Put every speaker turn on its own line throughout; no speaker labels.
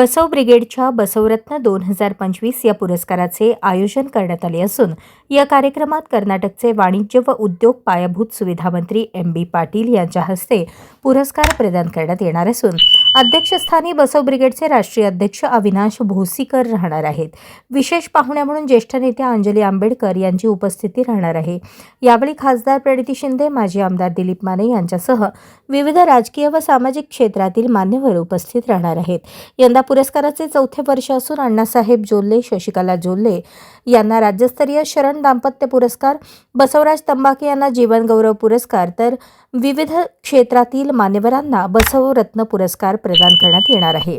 बसव ब्रिगेडच्या बसवरत्न दोन हजार पंचवीस या पुरस्काराचे आयोजन करण्यात आले असून या कार्यक्रमात कर्नाटकचे वाणिज्य व उद्योग पायाभूत सुविधा मंत्री एम बी पाटील यांच्या हस्ते पुरस्कार प्रदान करण्यात येणार असून अध्यक्षस्थानी बसव ब्रिगेडचे राष्ट्रीय अध्यक्ष अविनाश भोसीकर राहणार आहेत. विशेष पाहुण्या म्हणून ज्येष्ठ नेत्या अंजली आंबेडकर यांची उपस्थिती राहणार आहे. यावेळी खासदार प्रणिती शिंदे माजी आमदार दिलीप माने यांच्यासह विविध राजकीय व सामाजिक क्षेत्रातील मान्यवर उपस्थित राहणार आहेत. यंदा पुरस्काराचे चौथे वर्ष असून अण्णासाहेब जोल्ले शशिकला जोल्ले यांना राज्यस्तरीय शरण दाम्पत्य पुरस्कार बसवराज तंबाके यांना जीवनगौरव पुरस्कार तर विविध क्षेत्रातील मान्यवरांना बसवरत्न पुरस्कार प्रदान करण्यात येणार आहे.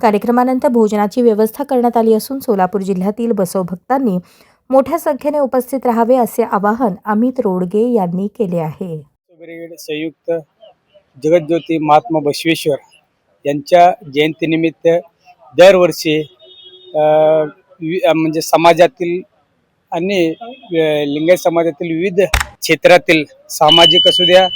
कार्यक्रमानंतर भोजनाची व्यवस्था करण्यात आली असून सोलापूर जिल्ह्यातील बसव भक्तांनी मोठ्या संख्येने उपस्थित राहावे असे आवाहन अमित रोडगे यांनी केले आहे.
संयुक्त जगज्योती महात्मा बसवेश्वर यांच्या जयंतीनिमित्त दरवर्षी वि- म्हणजे समाजातील आणि लिंगाय लिंगायत समाजातील विविध क्षेत्रातील सामाजिक असू द्या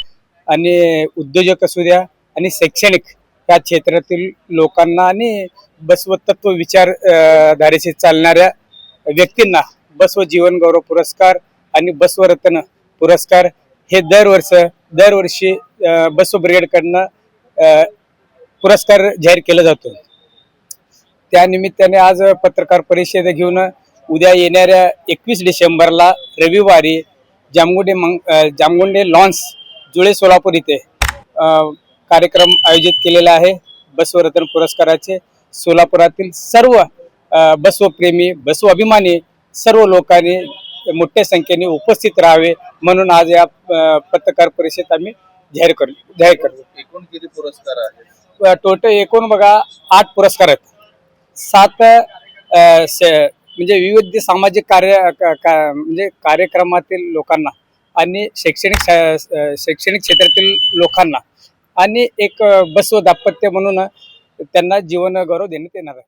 आणि उद्योजक असू द्या आणि शैक्षणिक या क्षेत्रातील लोकांना आणि बसवतत्व विचार धारेशी चालणाऱ्या व्यक्तींना बसव जीवन गौरव पुरस्कार आणि बसवरत्न पुरस्कार हे दरवर्ष दरवर्षी बसव ब्रिगेडकडनं पुरस्कार जाहीर केला जातो. त्या निमित्ताने आज पत्रकार परिषद घेऊन उद्या येणाऱ्या एकवीस डिसेंबरला रविवारी जामगुंडे मंग जामगुंडे लॉन्स जुळे सोलापूर इथे कार्यक्रम आयोजित केलेला आहे. बसवरत्न पुरस्काराचे सोलापुरातील सर्व बसवप्रेमी बसव अभिमानी सर्व लोकांनी मोठ्या संख्येने उपस्थित राहावे म्हणून आज या पत्रकार परिषदेत आम्ही जाहीर कर जाहीर करतो.
एकूण किती पुरस्कार आहेत?
टोटल एकूण बघा आठ पुरस्कार आहेत. सात म्हणजे विविध सामाजिक कार्य का- म्हणजे कार्यक्रमातील लोकांना आणि शैक्षणिक शैक्षणिक क्षेत्रातील लोकांना आणि एक बसव दाम्पत्य म्हणून त्यांना जीवन गौरव देण्यात येणार आहे.